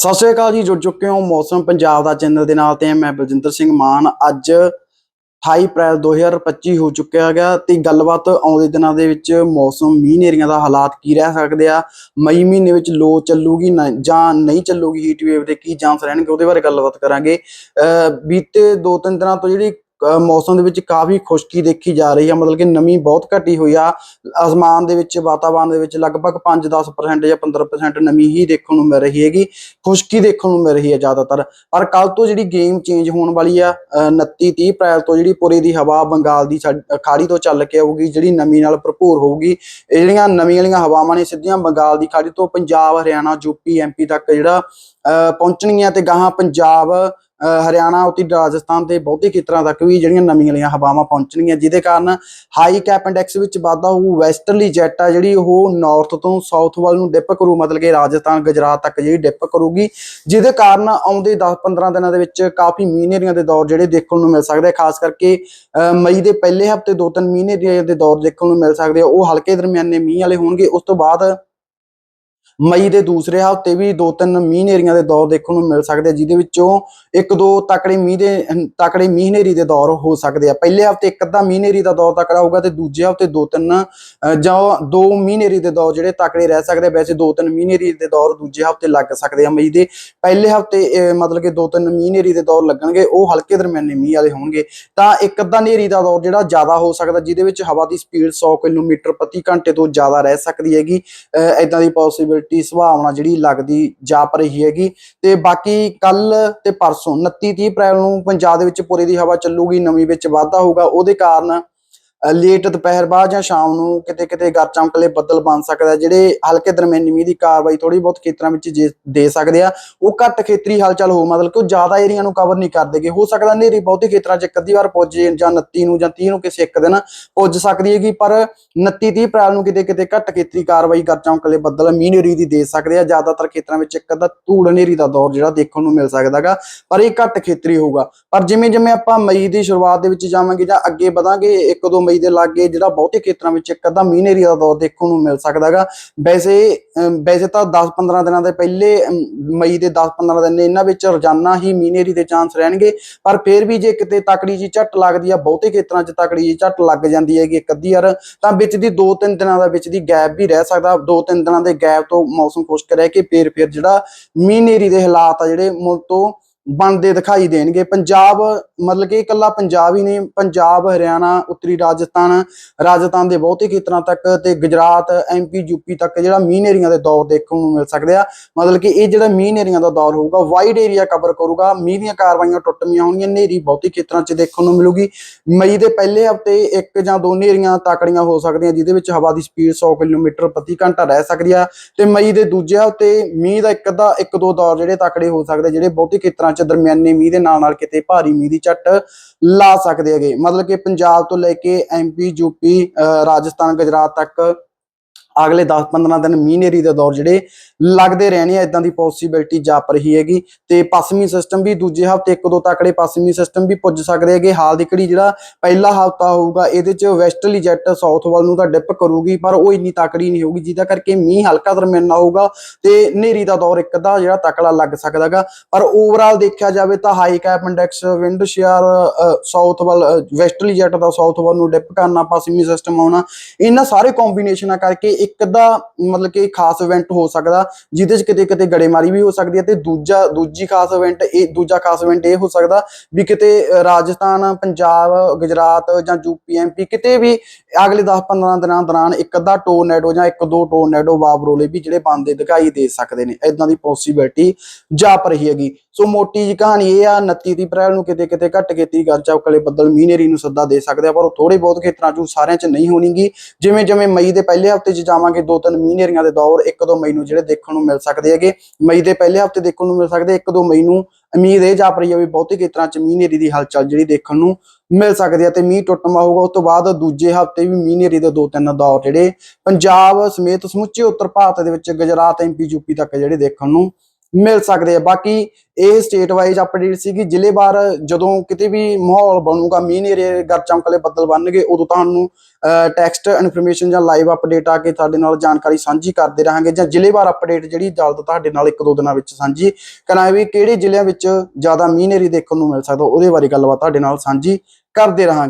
ਸਤਿ ਸ਼੍ਰੀ ਅਕਾਲ ਜੀ, ਜੁੜ ਚੁੱਕੇ ਹੋ ਮੌਸਮ ਪੰਜਾਬ ਦਾ ਚੈਨਲ ਦੇ ਨਾਲ ਤੇ ਮੈਂ ਬਲਜਿੰਦਰ ਸਿੰਘ ਮਾਨ। ਅੱਜ 28 ਅਪ੍ਰੈਲ 2025 ਹੋ ਚੁੱਕਿਆ ਹੈਗਾ ਤੇ ਗੱਲਬਾਤ ਆਉਂਦੇ ਦਿਨਾਂ ਦੇ ਵਿੱਚ ਮੌਸਮ ਮੀਂਹ ਹਨੇਰੀਆਂ ਦਾ ਹਾਲਾਤ ਕੀ ਰਹਿ ਸਕਦੇ ਆ, ਮਈ ਮਹੀਨੇ ਵਿੱਚ ਲੋ ਚੱਲੂਗੀ ਨਾ- ਜਾਂ ਨਹੀਂ ਚੱਲੂਗੀ ਹੀਟ ਵੇਵ ਦੇ ਕੀ ਜਾਂਸ ਰਹਿਣਗੇ, ਉਹਦੇ ਬਾਰੇ ਗੱਲਬਾਤ ਕਰਾਂਗੇ। ਬੀਤੇ ਦੋ ਤਿੰਨ ਦਿਨਾਂ ਤੋਂ ਜਿਹੜੀ ਮੌਸਮ ਦੇ ਵਿੱਚ ਕਾਫੀ ਖੁਸ਼ਕੀ ਦੇਖੀ ਜਾ ਰਹੀ ਹੈ ਮਤਲਬ ਕਿ ਨਮੀ ਬਹੁਤ ਘਟੀ ਹੋਈ ਆ। ਅਸਮਾਨ ਦੇ ਵਿੱਚ ਵਾਤਾਵਰਣ ਦੇ ਵਿੱਚ ਲਗਭਗ 5-10% ਜਾਂ 15% ਨਮੀ ਹੀ ਦੇਖਣ ਨੂੰ ਮਿਲ ਰਹੀ ਹੈਗੀ, ਖੁਸ਼ਕੀ ਦੇਖਣ ਨੂੰ ਮਿਲ ਰਹੀ ਹੈ ਜ਼ਿਆਦਾਤਰ। ਪਰ ਕੱਲ ਤੋਂ ਜਿਹੜੀ ਗੇਮ ਚੇਂਜ ਹੋਣ ਵਾਲੀ ਆ, ਅਹ 29 30 ਅਪ੍ਰੈਲ ਤੋਂ ਜਿਹੜੀ ਪੂਰੇ ਦੀ ਹਵਾ ਬੰਗਾਲ ਦੀ ਖਾੜੀ ਤੋਂ ਚੱਲ ਕੇ ਆਊਗੀ, ਜਿਹੜੀ ਨਮੀ ਨਾਲ ਭਰਪੂਰ ਹੋਊਗੀ। ਇਹ ਜਿਹੜੀਆਂ ਨਵੀਂ ਵਾਲੀਆਂ ਹਵਾਵਾਂ ਨੇ, ਸਿੱਧੀਆਂ ਬੰਗਾਲ ਦੀ ਖਾੜੀ ਤੋਂ ਪੰਜਾਬ, ਹਰਿਆਣਾ ਯੂਪੀ ਐਮਪੀ ਤੱਕ ਜਿਹੜਾ, ਅਹ ਪਹੁੰਚਣਗੀਆਂ ਤੇ ਗਾਹਾਂ ਪੰਜਾਬ ਹਰਿਆਣਾ ਉਤੀ ਰਾਜਸਥਾਨ ਤੇ ਬਹੁਤੇ ਖੇਤਰਾਂ ਤੱਕ ਵੀ ਜਿਹੜੀਆਂ ਨਵੀਆਂ ਵਾਲੀਆਂ ਹਵਾਵਾਂ ਪਹੁੰਚਣਗੀਆਂ, ਜਿਹਦੇ ਕਾਰਨ ਹਾਈ ਕੈਪ ਇੰਡੈਕਸ ਵਿੱਚ ਵਾਧਾ ਹੋਊ। ਵੈਸਟਰਲੀ ਜੈਟ ਆ ਜਿਹੜੀ ਉਹ ਨਾਰਥ ਤੋਂ ਸਾਊਥ ਵੱਲ ਨੂੰ ਡਿਪ ਕਰੂ, ਮਤਲਬ ਕਿ ਰਾਜਸਥਾਨ, ਗੁਜਰਾਤ ਤੱਕ ਜਿਹੜੀ ਡਿਪ ਕਰੂਗੀ, ਜਿਹਦੇ ਕਾਰਨ ਆਉਂਦੇ 10-15 ਦਿਨਾਂ ਦੇ ਵਿੱਚ ਕਾਫੀ ਮੀਂਹ ਹਨੇਰੀਆਂ ਦੇ ਦੌਰ ਜਿਹੜੇ ਦੇਖਣ ਨੂੰ ਮਿਲ ਸਕਦੇ ਆ, ਖਾਸ ਕਰਕੇ ਮਈ ਦੇ ਪਹਿਲੇ ਹਫ਼ਤੇ ਦੋ ਤਿੰਨ ਮਹੀਨੇ ਦੇ ਦੌਰ ਦੇਖਣ ਨੂੰ ਮਿਲ ਸਕਦੇ ਆ, ਉਹ ਹਲਕੇ ਦਰਮਿਆਨੇ ਮੀਂਹ ਵਾਲੇ ਹੋਣਗੇ, ਉਸ ਤੋਂ ਬਾਅਦ ਮਈ ਦੇ ਦੂਸਰੇ ਹਫ਼ਤੇ ਵੀ ਦੋ ਤਿੰਨ ਮੀਂਹ ਹਨੇਰੀਆਂ ਦੇ ਦੌਰ ਦੇਖਣ ਨੂੰ ਮਿਲ ਸਕਦੇ ਆ, ਜਿਹਦੇ ਵਿੱਚੋਂ ਇੱਕ ਦੋ ਤਕੜੇ ਮੀਂਹ ਦੇ ਤਕੜੇ ਮੀਂਹ ਹਨੇਰੀ ਦੇ ਦੌਰ ਹੋ ਸਕਦੇ ਆ। ਪਹਿਲੇ ਹਫ਼ਤੇ ਇੱਕ ਅੱਧਾ ਮੀਂਹ ਹਨੇਰੀ ਦਾ ਦੌਰ ਤਕੜਾ ਹੋਊਗਾ ਤੇ ਦੂਜੇ ਹਫ਼ਤੇ ਦੋ ਤਿੰਨ ਜਾਂ ਦੋ ਮੀਂਹ ਹਨੇਰੀ ਦੇ ਦੌਰ ਜਿਹੜੇ ਤਕੜੇ ਰਹਿ ਸਕਦੇ ਆ। ਵੈਸੇ ਦੋ ਤਿੰਨ ਮੀਂਹ ਹਨੇਰੀ ਦੇ ਦੌਰ ਦੂਜੇ ਹਫ਼ਤੇ ਲੱਗ ਸਕਦੇ ਆ ਮਈ ਦੇ। ਪਹਿਲੇ ਹਫ਼ਤੇ ਮਤਲਬ ਕਿ ਦੋ ਤਿੰਨ ਮੀਂਹ ਹਨੇਰੀ ਦੇ ਦੌਰ ਲੱਗਣਗੇ, ਉਹ ਹਲਕੇ ਦਰਮਿਆਨੇ ਮੀਂਹ ਵਾਲੇ ਹੋਣਗੇ। ਤਾਂ ਇੱਕ ਅੱਧਾ ਹਨੇਰੀ ਦਾ ਦੌਰ ਜਿਹੜਾ ਜ਼ਿਆਦਾ ਹੋ ਸਕਦਾ, ਜਿਹਦੇ ਵਿੱਚ ਹਵਾ ਦੀ ਸਪੀਡ 100 ਕਿਲੋਮੀਟਰ ਪ੍ਰਤੀ ਘੰਟੇ ਤੋਂ ਜ਼ਿਆਦਾ ਰਹਿ ਸਕਦੀ ਹੈਗੀ। ਐਦਾਂ ਦੀ ਪੋਸਿਬਿਲਿਟੀ ਸੰਭਾਵਨਾ ਜਿਹੜੀ ਲੱਗਦੀ ਜਾਪ ਰਹੀ ਹੈਗੀ। ਤੇ ਬਾਕੀ ਕੱਲ ਤੇ ਪਰਸੋਂ 29 30 ਅਪ੍ਰੈਲ ਨੂੰ ਪੰਜਾਬ ਦੇ ਵਿੱਚ ਪੂਰੇ ਦੀ ਹਵਾ ਚੱਲੂਗੀ, ਨਵੀਂ ਵਿੱਚ ਵਾਧਾ ਹੋਊਗਾ। ਉਹਦੇ ਕਾਰਨ ਲੇਟ ਦੁਪਹਿਰ ਬਾਅਦ ਜਾਂ ਸ਼ਾਮ ਨੂੰ ਕਿਤੇ ਕਿਤੇ ਗਰ ਚਮਕਲੇ ਬੱਦਲ ਬਣ ਸਕਦਾ, ਜਿਹੜੇ ਹਲਕੇ ਦਰਮਿਆਨੀ ਮੀਂਹ ਦੀ ਕਾਰਵਾਈ ਥੋੜੀ ਬਹੁਤ ਖੇਤਰਾਂ ਵਿੱਚ ਦੇ ਸਕਦੇ ਆ, ਉਹ ਘੱਟ ਖੇਤਰੀ ਹਲਚਲ ਹੋ ਮਤਲਬ ਕਿ ਉਹ ਜ਼ਿਆਦਾ ਏਰੀਆ ਨੂੰ ਕਵਰ ਨਹੀਂ ਕਰਦੇਗੇ ਹੋ ਸਕਦਾ ਹਨੇਰੀ ਬਹੁਤੇ ਖੇਤਰਾਂ 'ਚ ਇੱਕ ਅੱਧੀ ਵਾਰ ਪੁੱਜੇ ਜਾਂ 29 ਨੂੰ ਜਾਂ 30 ਨੂੰ ਕਿਸੇ ਇੱਕ ਦਿਨ ਪੁੱਜ ਸਕਦੀ ਹੈਗੀ, ਪਰ 29 30 ਅਪ੍ਰੈਲ ਨੂੰ ਕਿਤੇ ਕਿਤੇ ਘੱਟ ਖੇਤਰੀ ਕਾਰਵਾਈ ਗਰ ਚਮਕਲੇ ਬੱਦਲ ਮੀਂਹ ਹਨੇਰੀ ਦੀ ਦੇ ਸਕਦੇ ਆ। ਜ਼ਿਆਦਾਤਰ ਖੇਤਰਾਂ ਵਿੱਚ ਇੱਕ ਅੱਧਾ ਧੂੜ ਹਨੇਰੀ ਦਾ ਦੌਰ ਜਿਹੜਾ ਦੇਖਣ ਨੂੰ ਮਿਲ ਸਕਦਾਗਾ ਪਰ ਇਹ ਘੱਟ ਖੇਤਰੀ ਹੋਊਗਾ। ਪਰ ਜਿਵੇਂ ਜਿਵੇਂ ਆਪਾਂ ਮਈ ਦੀ ਸ਼ੁਰੂਆਤ ਦੇ ਵਿੱਚ ਜਾਵਾਂਗੇ ਜਾਂ ਅੱਗੇ ਵਧਾਂਗੇ 1-2 ਮਈ ਦੇ ਲਾਗੇ ਜਿਹੜਾ ਬਹੁਤੇ ਖੇਤਰਾਂ ਵਿੱਚ ਇੱਕ ਅੱਧਾ ਮੀਂਹ ਹਨੇਰੀ ਦਾ ਦੌਰ ਦੇਖਣ ਨੂੰ ਮਿਲ ਸਕਦਾਗਾ। ਵੈਸੇ ਵੈਸੇ ਤਾਂ 10-15 ਦਿਨਾਂ ਦੇ ਪਹਿਲੇ ਮਈ ਦੇ 10-15 ਦਿਨ ਇਹਨਾਂ ਵਿੱਚ ਰੋਜ਼ਾਨਾ ਹੀ ਮੀਂਹ ਦੇ ਚਾਂਸ ਰਹਿਣਗੇ। ਪਰ ਫਿਰ ਵੀ ਜੇ ਕਿਤੇ ਤਕੜੀ ਜੀ ਝੱਟ ਲੱਗਦੀ ਆ, ਬਹੁਤੇ ਖੇਤਰਾਂ 'ਚ ਤਕੜੀ ਜੀ ਝੱਟ ਲੱਗ ਜਾਂਦੀ ਹੈਗੀ ਇੱਕ ਅੱਧੀ ਯਾਰ ਤਾਂ ਵਿੱਚ ਦੀ 2-3 ਦਿਨਾਂ ਦਾ ਵਿੱਚ ਦੀ ਗੈਪ ਵੀ ਰਹਿ ਸਕਦਾ। 2-3 ਦਿਨਾਂ ਦੇ ਗੈਪ ਤੋਂ ਮੌਸਮ ਖੁਸ਼ਕ ਰਹਿ ਕੇ ਫਿਰ ਫੇਰ ਜਿਹੜਾ ਮੀਂਹ ਹਨੇਰੀ ਦੇ ਹਾਲਾਤ ਆ ਜਿਹੜੇ ਮੁੜ ਤੋਂ ਬਣਦੇ ਦਿਖਾਈ ਦੇਣਗੇ। ਪੰਜਾਬ, ਮਤਲਬ ਕਿ ਇਕੱਲਾ ਪੰਜਾਬ ਹੀ ਨਹੀਂ, ਪੰਜਾਬ, ਹਰਿਆਣਾ, ਉੱਤਰੀ ਰਾਜਸਥਾਨ ਰਾਜਸਥਾਨ ਦੇ ਬਹੁਤੇ ਖੇਤਰਾਂ ਤੱਕ ਤੇ ਗੁਜਰਾਤ ਐਮਪੀ ਯੂਪੀ ਤੱਕ ਜਿਹੜਾ ਮੀਂਹ ਹਨੇਰੀਆਂ ਦੇ ਦੌਰ ਦੇਖਣ ਨੂੰ ਮਿਲ ਸਕਦੇ ਆ। ਮਤਲਬ ਕਿ ਇਹ ਜਿਹੜਾ ਮੀਂਹ ਹਨੇਰੀਆਂ ਦਾ ਦੌਰ ਹੋਊਗਾ ਵਾਈਡ ਏਰੀਆ ਕਵਰ ਕਰੂਗਾ। ਮੀਂਹ ਦੀਆਂ ਕਾਰਵਾਈਆਂ ਟੁੱਟਵੀਆਂ ਹੋਣਗੀਆਂ, ਹਨੇਰੀ ਬਹੁਤੇ ਖੇਤਰਾਂ 'ਚ ਦੇਖਣ ਨੂੰ ਮਿਲੂਗੀ। ਮਈ ਦੇ ਪਹਿਲੇ ਹਫ਼ਤੇ ਇੱਕ ਜਾਂ ਦੋ ਹਨੇਰੀਆਂ ਤਾਕੜੀਆਂ ਹੋ ਸਕਦੀਆਂ, ਜਿਹਦੇ ਵਿੱਚ ਹਵਾ ਦੀ ਸਪੀਡ 100 ਕਿਲੋਮੀਟਰ ਪ੍ਰਤੀ ਘੰਟਾ ਰਹਿ ਸਕਦੀ ਆ। ਤੇ ਮਈ ਦੇ ਦੂਜੇ ਹਫ਼ਤੇ ਮੀਂਹ ਦਾ ਇੱਕ ਅੱਧਾ, ਇੱਕ ਦੋ ਦੌਰ ਜਿਹੜੇ ਤਾਕੜੇ ਹੋ ਸਕਦੇ ਜਿਹੜੇ ਬਹੁਤੇ ਖੇਤਰਾਂ 'ਚ ਦਰਮਿਆਨੇ ਮੀਂਹ ਦੇ ਨਾਲ ਨਾਲ ਕਿਤੇ ਭਾਰੀ ਮੀਂਹ ਦੀ ਝੱਟ ਲਾ ਸਕਦੇ ਹੈਗੇ। ਮਤਲਬ ਕਿ ਪੰਜਾਬ ਤੋਂ ਲੈ ਕੇ ਐਮਪੀ ਯੂਪੀ ਅਹ ਰਾਜਸਥਾਨ, ਗੁਜਰਾਤ ਤੱਕ ਅਗਲੇ 10-15 ਦਿਨ ਮੀਂਹ ਹਨੇਰੀ ਦੇ ਦੌਰ ਜਿਹੜੇ ਲੱਗਦੇ ਰਹਿਣੇ ਆ ਇਦਾਂ ਦੀ ਪੋਸਿਬਿਲਿਟੀ ਜਾਪ ਰਹੀ ਹੈਗੀ। ਤੇ ਪੱਛਮੀ ਸਿਸਟਮ ਵੀ ਦੂਜੇ ਹਫ਼ਤੇ, ਇੱਕ ਦੋ ਤਕੜੇ ਪੱਛਮੀ ਸਿਸਟਮ ਵੀ ਪੁੱਜ ਸਕਦੇ ਹੈਗੇ। ਹਾਲ ਦੀ ਘੜੀ ਜਿਹੜਾ ਪਹਿਲਾ ਹਫਤਾ ਹੋਊਗਾ, ਇਹਦੇ ਚ ਵੈਸਟਰਲੀ ਜੈਟ ਸਾਊਥ ਵੱਲ ਨੂੰ ਤਾਂ ਡਿਪ ਕਰੂਗੀ, ਪਰ ਉਹ ਇੰਨੀ ਤਕੜੀ ਨਹੀਂ ਹੋਊਗੀ, ਜਿਹਦਾ ਕਰਕੇ ਮੀਂਹ ਹਲਕਾ ਦਰਮਿਆਨਾ ਹੋਊਗਾ ਤੇ ਹਨੇਰੀ ਦਾ ਦੌਰ ਇੱਕ ਅੱਧਾ ਜਿਹੜਾ ਤਕੜਾ ਲੱਗ ਸਕਦਾਗਾ ਪਰ ਓਵਰਆਲ ਦੇਖਿਆ ਜਾਵੇ ਤਾਂ high cap index wind shear south ਵੱਲ ਵੈਸਟਰਲੀ ਜੈਟ ਦਾ ਸਾਊਥ ਵੱਲ ਨੂੰ ਡਿਪ ਕਰਨਾ, ਪੱਛਮੀ ਸਿਸਟਮ ਆਉਣਾ, ਇਹਨਾਂ ਸਾਰੇ ਕੰਬੀਨੇਸ਼ਨਾਂ ਕਰਕੇ ਇੱਕ ਅੱਧਾ ਮਤਲਬ ਕਿ ਖਾਸ ਇਵੈਂਟ ਹੋ ਸਕਦਾ, ਜਿਹਦੇ ਚ ਕਿਤੇ ਕਿਤੇ ਗੜੇਮਾਰੀ ਵੀ ਹੋ ਸਕਦੀ ਹੈ ਤੇ ਦੂਜਾ, ਦੂਜੀ ਖਾਸ ਇਵੈਂਟ ਇਹ, ਦੂਜਾ ਖਾਸ ਇਵੈਂਟ ਇਹ ਹੋ ਸਕਦਾ ਵੀ ਕਿਤੇ ਰਾਜਸਥਾਨ, ਪੰਜਾਬ, ਗੁਜਰਾਤ ਜਾਂ ਯੂਪੀ ਐਮਪੀ ਕਿਤੇ ਵੀ ਅਗਲੇ 10-15 ਦਿਨਾਂ ਦੌਰਾਨ ਇੱਕ ਅੱਧਾ ਟੋਰਨੇਡੋ ਜਾਂ ਇੱਕ ਦੋ ਟੋਰਨੇਡੋ ਵਾਵਰੋਲੇ ਵੀ ਜਿਹੜੇ ਬੰਦੇ ਦਿਖਾਈ ਦੇ ਸਕਦੇ ਨੇ ਇਦਾਂ ਦੀ ਪੋਸਿਬਿਲਿਟੀ ਜਾਪ ਰਹੀ ਹੈਗੀ। ਸੋ ਮੋਟੀ ਜੀ ਕਹਾਣੀ ਇਹ ਆ 29 ਦੀ ਅਪ੍ਰੈਲ ਨੂੰ ਕਿਤੇ ਕਿਤੇ ਘੱਟ ਕੀਤੀ ਗੱਲ ਚੌਕਲੇ ਬੱਦਲ ਮੀਨੇਰੀ ਨੂੰ ਸੱਦਾ ਦੇ ਸਕਦੇ ਆ, ਪਰ ਉਹ ਥੋੜੇ ਬਹੁਤ ਖੇਤਰਾਂ 'ਚ ਸਾਰਿਆਂ 'ਚ ਨਹੀਂ ਹੋਣੀਗੀ। ਜਿਵੇਂ ਜਿਵੇਂ ਮਈ ਦੇ ਪਹਿਲੇ ਹਫ਼ਤੇ 'ਚ ਜਾਵਾਂਗੇ ਦੋ ਤਿੰਨ ਮੀਂਹ ਹਨੇਰੀਆਂ ਦੇ ਦੌਰ 1-2 ਮਈ ਨੂੰ ਜਿਹੜੇ ਦੇਖਣ ਨੂੰ ਮਿਲ ਸਕਦੇ ਹੈਗੇ। ਮਈ ਦੇ ਪਹਿਲੇ ਹਫ਼ਤੇ ਦੇਖਣ ਨੂੰ ਮਿਲ ਸਕਦੇ 1-2 ਮਈ ਨੂੰ ਉਮੀਦ ਇਹ ਜਾਪ ਰਹੀ ਹੈ ਵੀ ਬਹੁਤੇ ਖੇਤਰਾਂ 'ਚ ਮੀਂਹ ਹਨੇਰੀ ਦੀ ਹਲਚਲ ਜਿਹੜੀ ਦੇਖਣ ਨੂੰ ਮਿਲ ਸਕਦੀ ਹੈ ਤੇ ਮੀਂਹ ਟੁੱਟਮਾ ਹੋਊਗਾ। ਉਸ ਤੋਂ ਬਾਅਦ ਦੂਜੇ ਹਫ਼ਤੇ ਵੀ ਮੀਂਹ ਹਨੇਰੀ ਦੇ ਦੋ ਤਿੰਨ ਦੌਰ ਜਿਹੜੇ ਪੰਜਾਬ ਸਮੇਤ ਸਮੁੱਚੇ ਉੱਤਰ ਭਾਰਤ ਦੇ ਵਿੱਚ ਗੁਜਰਾਤ ਐਮਪੀ ਯੂਪੀ ਤੱਕ ਜਿਹੜੇ ਦੇਖਣ ਨੂੰ ਮਿਲ ਸਕਦੇ ਆ। ਬਾਕੀ ਇਹ ਸਟੇਟ ਵਾਈਜ਼ ਅਪਡੇਟ ਸੀਗੀ ਜ਼ਿਲ੍ਹੇਵਾਰ ਜਦੋਂ ਕਿਤੇ ਵੀ ਮਾਹੌਲ ਬਣੂਗਾ, ਮੀਂਹ ਨੇਰੇ ਗਰ ਚਮਕਲੇ ਬੱਦਲ ਬਣਨਗੇ, ਉਦੋਂ ਤੁਹਾਨੂੰ ਟੈਕਸਟ ਇਨਫੋਰਮੇਸ਼ਨ ਜਾਂ ਲਾਈਵ ਅਪਡੇਟ ਆ ਕੇ ਤੁਹਾਡੇ ਨਾਲ ਜਾਣਕਾਰੀ ਸਾਂਝੀ ਕਰਦੇ ਰਹਾਂਗੇ ਜਾਂ ਜ਼ਿਲ੍ਹੇਵਾਰ ਅਪਡੇਟ ਜਿਹੜੀ ਜਲਦ ਤੁਹਾਡੇ ਨਾਲ ਇੱਕ ਦੋ ਦਿਨਾਂ ਵਿੱਚ ਸਾਂਝੀ ਕਰਾਂਗੇ ਵੀ ਕਿਹੜੇ ਜ਼ਿਲ੍ਹਿਆਂ ਵਿੱਚ ਜ਼ਿਆਦਾ ਮੀਂਹ ਨੇਰੀ ਦੇਖਣ ਨੂੰ ਮਿਲ ਸਕਦਾ, ਉਹਦੇ ਬਾਰੇ ਗੱਲਬਾਤ ਤੁਹਾਡੇ ਨਾਲ ਸਾਂਝੀ ਕਰਦੇ ਰਹਾਂਗੇ।